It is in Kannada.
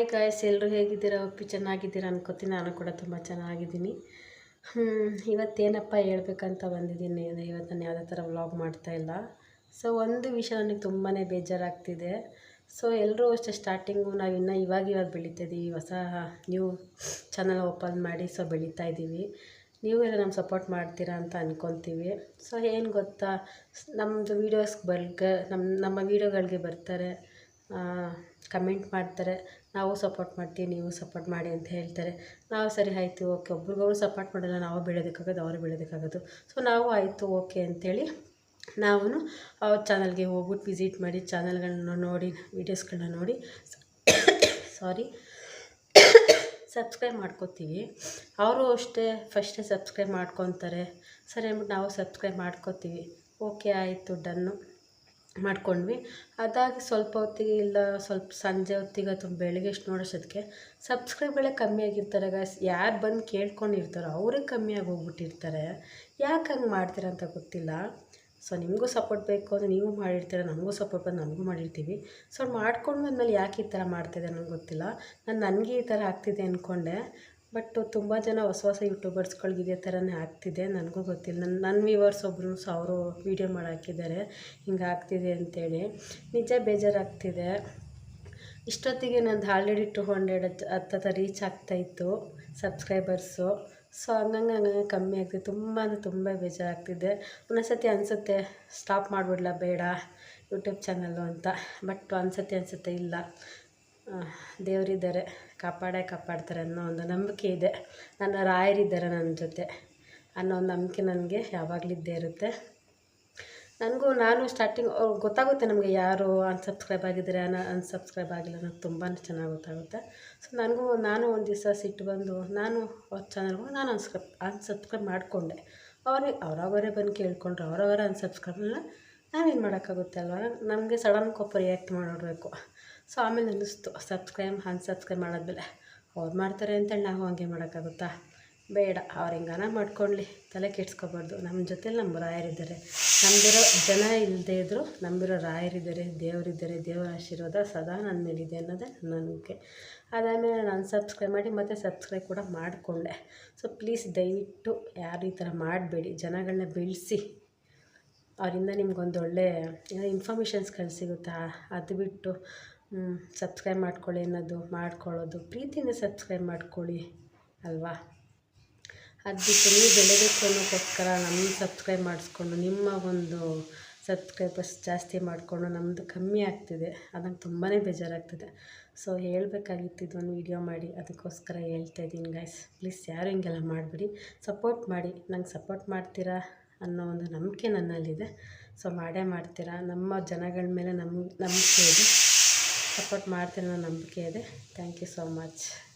ಹಾಯ್ ಗಾಯ್ಸ್ ಎಲ್ಲರೂ ಹೇಗಿದ್ದೀರಾ? ಒಪ್ಪಿ ಚೆನ್ನಾಗಿದ್ದೀರಾ ಅನ್ಕೋತೀನಿ. ನಾನು ಕೂಡ ತುಂಬ ಚೆನ್ನಾಗಿದ್ದೀನಿ. ಇವತ್ತೇನಪ್ಪ ಹೇಳ್ಬೇಕಂತ ಬಂದಿದ್ದೀನಿ. ಇವತ್ತು ನಾನು ಯಾವುದೇ ಥರ ವ್ಲಾಗ್ ಮಾಡ್ತಾಯಿಲ್ಲ ಸೊ ಒಂದು ವಿಷಯ ನನಗೆ ತುಂಬಾ ಬೇಜಾರಾಗ್ತಿದೆ. ಸೊ ಎಲ್ಲರೂ ಅಷ್ಟೇ ಸ್ಟಾರ್ಟಿಂಗು ನಾವು ಇನ್ನೂ ಇವಾಗ ಇವಾಗ ಬೆಳೀತಾ ಇದ್ದೀವಿ ಹೊಸ ನ್ಯೂ ಚಾನಲ್ ಓಪನ್ ಮಾಡಿ ಸೊ ಬೆಳೀತಾ ಇದ್ದೀವಿ ನೀವು ಎಲ್ಲ ನಮ್ಮ ಸಪೋರ್ಟ್ ಮಾಡ್ತೀರಾ ಅಂತ ಅಂದ್ಕೊತೀವಿ ಸೊ ಏನು ಗೊತ್ತಾ? ನಮ್ಮದು ವೀಡಿಯೋಸ್ಗೆ ಬರ್ಗ ನಮ್ಮ ನಮ್ಮ ವೀಡಿಯೋಗಳಿಗೆ ಬರ್ತಾರೆ. ಕಮೆಂಟ್ ಮಾಡ್ತಾರೆ, ನಾವು ಸಪೋರ್ಟ್ ಮಾಡ್ತೀವಿ, ನೀವು ಸಪೋರ್ಟ್ ಮಾಡಿ ಅಂತ ಹೇಳ್ತಾರೆ. ನಾವು ಸರಿ, ಆಯಿತು, ಓಕೆ. ಒಬ್ರಿಗೊಬ್ರು ಸಪೋರ್ಟ್ ಮಾಡಲ್ಲ, ನಾವು ಬೆಳೆಯೋದಕ್ಕಾಗೋದು ಅವರು ಬೆಳೆಯೋದಕ್ಕಾಗೋದು ಸೊ, ನಾವು ಆಯಿತು, ಓಕೆ ಅಂಥೇಳಿ ನಾವು ಅವ್ರ ಚಾನಲ್ಗೆ ಹೋಗ್ಬಿಟ್ಟು ವಿಸಿಟ್ ಮಾಡಿ, ಚಾನಲ್ಗಳನ್ನ ನೋಡಿ, ವೀಡಿಯೋಸ್ಗಳನ್ನ ನೋಡಿ, ಸಾರಿ, ಸಬ್ಸ್ಕ್ರೈಬ್ ಮಾಡ್ಕೋತೀವಿ. ಅವರು ಅಷ್ಟೇ, ಫಸ್ಟೇ ಸಬ್ಸ್ಕ್ರೈಬ್ ಮಾಡ್ಕೊತಾರೆ. ಸರಿ ಅಂದ್ಬಿಟ್ಟು ನಾವು ಸಬ್ಸ್ಕ್ರೈಬ್ ಮಾಡ್ಕೋತೀವಿ. ಓಕೆ, ಆಯಿತು, ಡನ್ನು. ಮಾಡ್ಕೊಂಡ್ವಿ. ಅದಾಗಿ ಸ್ವಲ್ಪ ಹೊತ್ತಿಗೆ ಇಲ್ಲ, ಸ್ವಲ್ಪ ಸಂಜೆ ಹೊತ್ತಿಗೆ ಅಥವಾ ಬೆಳಗ್ಗೆ ಎಷ್ಟು ನೋಡೋಷ್ಟೊತ್ತಿಗೆ ಸಬ್ಸ್ಕ್ರೈಬ್ಗಳೇ ಕಮ್ಮಿ ಆಗಿರ್ತಾರೆ ಗಾಯ್ಸ್ ಯಾರು ಬಂದು ಕೇಳ್ಕೊಂಡಿರ್ತಾರೋ ಅವರೇ ಕಮ್ಮಿ ಆಗಿ ಹೋಗ್ಬಿಟ್ಟಿರ್ತಾರೆ. ಯಾಕೆ ಹಂಗೆ ಮಾಡ್ತೀರ ಅಂತ ಗೊತ್ತಿಲ್ಲ. ಸೊ ನಿಮಗೂ ಸಪೋರ್ಟ್ ಬೇಕು ಅಂದರೆ ನೀವು ಮಾಡಿರ್ತೀರ, ನಮಗೂ ಸಪೋರ್ಟ್ ಬಂದು ನಮಗೂ ಮಾಡಿರ್ತೀವಿ. ಸೊ ಮಾಡ್ಕೊಂಡು ಬಂದಮೇಲೆ ಯಾಕೆ ಈ ಥರ ಮಾಡ್ತಿದೆ ನನಗೆ ಗೊತ್ತಿಲ್ಲ. ನಾನು ನನಗೆ ಈ ಥರ ಆಗ್ತಿದೆ ಅಂದ್ಕೊಂಡೆ ಬಟ್ ತುಂಬ ಜನ ಹೊಸ ಹೊಸ ಯೂಟ್ಯೂಬರ್ಸ್ಗಳ್ಗೆ ಇದೇ ಥರನೇ ಆಗ್ತಿದೆ, ನನಗೂ ಗೊತ್ತಿಲ್ಲ. ನನ್ನ ನನ್ನ ವ್ಯೂವರ್ಸ್ ಒಬ್ಬರು ಸಹ ಅವರು ವೀಡಿಯೋ ಮಾಡಿ ಹಾಕಿದ್ದಾರೆ ಹಿಂಗೆ ಆಗ್ತಿದೆ ಅಂತೇಳಿ. ನಿಜ ಬೇಜಾರಾಗ್ತಿದೆ. ಇಷ್ಟೊತ್ತಿಗೆ ನಂದು ಆಲ್ರೆಡಿ ಟು ಹಂಡ್ರೆಡ್ ಹತ್ತತ್ರ ರೀಚ್ ಆಗ್ತಾಯಿತ್ತು ಸಬ್ಸ್ಕ್ರೈಬರ್ಸು. ಸೊ ಹಂಗಂಗೆ ಹಂಗಂಗೆ ಕಮ್ಮಿ ಆಗ್ತಿದೆ. ತುಂಬ ಅಂದರೆ ತುಂಬ ಬೇಜಾರಾಗ್ತಿದೆ. ಒಂದೊಂದ್ಸತಿ ಅನಿಸುತ್ತೆ, ಸ್ಟಾಪ್ ಮಾಡಿಬಿಡ್ಲ, ಬೇಡ, ಯೂಟ್ಯೂಬ್ ಚಾನಲ್ಲು ಅಂತ. ಬಟ್ ಅನ್ಸುತ್ತೆ ಅನಿಸುತ್ತೆ, ಇಲ್ಲ. ದೇವರಿದ್ದಾರೆ, ಕಾಪಾಡೇ ಕಾಪಾಡ್ತಾರೆ ಅನ್ನೋ ಒಂದು ನಂಬಿಕೆ ಇದೆ. ನನ್ನ ರಾಯರಿದ್ದಾರೆ ನನ್ನ ಜೊತೆ ಅನ್ನೋ ಒಂದು ನಂಬಿಕೆ ನನಗೆ ಯಾವಾಗಲೂ ಇದ್ದೇ ಇರುತ್ತೆ. ನನಗೂ ನಾನು ಸ್ಟಾರ್ಟಿಂಗ್ ಗೊತ್ತಾಗುತ್ತೆ ನಮಗೆ ಯಾರು ಅನ್ಸಬ್ಸ್ಕ್ರೈಬ್ ಆಗಿದ್ದಾರೆ, ಅನ ಅನ್ಸಬ್ಸ್ಕ್ರೈಬ್ ಆಗಿಲ್ಲ ಅನ್ನೋದು ತುಂಬಾ ಚೆನ್ನಾಗಿ ಗೊತ್ತಾಗುತ್ತೆ. ಸೊ ನನಗೂ, ನಾನು ಒಂದು ದಿವಸ ಸಿಟ್ಟು ಬಂದು, ನಾನು ಅವ್ರ ಚಾನಲ್ಗೂ ನಾನು ಅನ್ಸ್ಕ್ರೈಬ್ ಅನ್ಸಬ್ಸ್ಕ್ರೈಬ್ ಮಾಡಿಕೊಂಡೆ. ಅವ್ರಿಗೆ, ಅವರವರೇ ಬಂದು ಕೇಳ್ಕೊಂಡ್ರು, ಅವರವರೇ ಅನ್ಸಬ್ಸ್ಕ್ರೈಬ್ನ ನಾವೇನು ಮಾಡೋಕ್ಕಾಗುತ್ತೆ ನಮಗೆ ನನಗೆ ಸಡನ್ ಕೋಪ ರಿಯಾಕ್ಟ್ ಮಾಡಿಬಿಡ್ಬೇಕು. ಸೊ ಆಮೇಲೆ ಅನ್ನಿಸ್ತು. ಸಬ್ಸ್ಕ್ರೈಬ್ ಅನ್ಸಬ್ಸ್ಕ್ರೈಬ್ ಮಾಡಿದ್ಮೇಲೆ ಅವ್ರು ಮಾಡ್ತಾರೆ ಅಂತೇಳಿ ನಾವು ಹಂಗೆ ಮಾಡೋಕ್ಕಾಗುತ್ತಾ? ಬೇಡ, ಅವ್ರು ಹೆಂಗಾನ ಮಾಡ್ಕೊಳ್ಳಿ ತಲೆ ಕೆಡ್ಸ್ಕೊಬಾರ್ದು. ನಮ್ಮ ಜೊತೆಲಿ ನಮ್ಮ ರಾಯರಿದ್ದಾರೆ. ನಮ್ಮದಿರೋ ಜನ ಇಲ್ಲದೇ ಇದ್ದರೂ ನಂಬಿರೋ ರಾಯರಿದ್ದಾರೆ, ದೇವರಿದ್ದಾರೆ, ದೇವರ ಆಶೀರ್ವಾದ ಸದಾ ನನ್ನ ಮೇಲಿದೆ ಅನ್ನೋದೇ ನಂಬಿಕೆ. ಅದಾದಮೇಲೆ ನಾನು ಸಬ್ಸ್ಕ್ರೈಬ್ ಮಾಡಿ ಮತ್ತು ಸಬ್ಸ್ಕ್ರೈಬ್ ಕೂಡ ಮಾಡಿಕೊಂಡೆ. ಸೊ ಪ್ಲೀಸ್ ದಯವಿಟ್ಟು ಯಾರು ಈ ಥರ ಮಾಡಬೇಡಿ. ಜನಗಳನ್ನ ಬೆಳೆಸಿ. ಅವರಿಂದ ನಿಮ್ಗೊಂದು ಒಳ್ಳೆ ಇನ್ಫಾರ್ಮೇಷನ್ಸ್ ಇನ್ಫಾರ್ಮೇಷನ್ಸ್ಗಳು ಸಿಗುತ್ತಾ? ಅದು ಬಿಟ್ಟು ಸಬ್ಸ್ಕ್ರೈಬ್ ಮಾಡ್ಕೊಳ್ಳಿ ಅನ್ನೋದು ಮಾಡ್ಕೊಳ್ಳೋದು. ಪ್ರೀತಿಯಿಂದ ಸಬ್ಸ್ಕ್ರೈಬ್ ಮಾಡ್ಕೊಳ್ಳಿ ಅಲ್ವಾ? ಅದು ಬಿಟ್ಟು ನೀವು ಬೆಳೆಬೇಕು ಅನ್ನೋಕ್ಕೋಸ್ಕರ ನಮ್ಮ ಸಬ್ಸ್ಕ್ರೈಬ್ ಮಾಡಿಸ್ಕೊಂಡು, ನಿಮ್ಮ ಒಂದು ಸಬ್ಸ್ಕ್ರೈಬರ್ಸ್ ಜಾಸ್ತಿ ಮಾಡಿಕೊಂಡು ನಮ್ಮದು ಕಮ್ಮಿ ಆಗ್ತಿದೆ. ಅದಂಗೆ ತುಂಬಾ ಬೇಜಾರಾಗ್ತಿದೆ. ಸೊ ಹೇಳಬೇಕಾಗಿತ್ತು ಇದೊಂದು ವೀಡಿಯೋ ಮಾಡಿ. ಅದಕ್ಕೋಸ್ಕರ ಹೇಳ್ತಾ ಇದ್ದೀನಿ ಗಾಯ್ಸ್ ಪ್ಲೀಸ್ ಯಾರು ಹಿಂಗೆಲ್ಲ ಮಾಡಿಬಿಡಿ. ಸಪೋರ್ಟ್ ಮಾಡಿ. ನಂಗೆ ಸಪೋರ್ಟ್ ಮಾಡ್ತೀರಾ? ಅನ್ನೋ ಒಂದು ನಂಬಿಕೆ ನನ್ನಲ್ಲಿದೆ. ಸೊ ಮಾಡೇ ಮಾಡ್ತೀರಾ? ನಮ್ಮ ಜನಗಳ ಮೇಲೆ ನಮ್ಮ ನಂಬಿಕೆ ಇದೆ. ಸಪೋರ್ಟ್ ಮಾಡ್ತೀರ ನಂಬಿಕೆ ಇದೆ. Thank you so much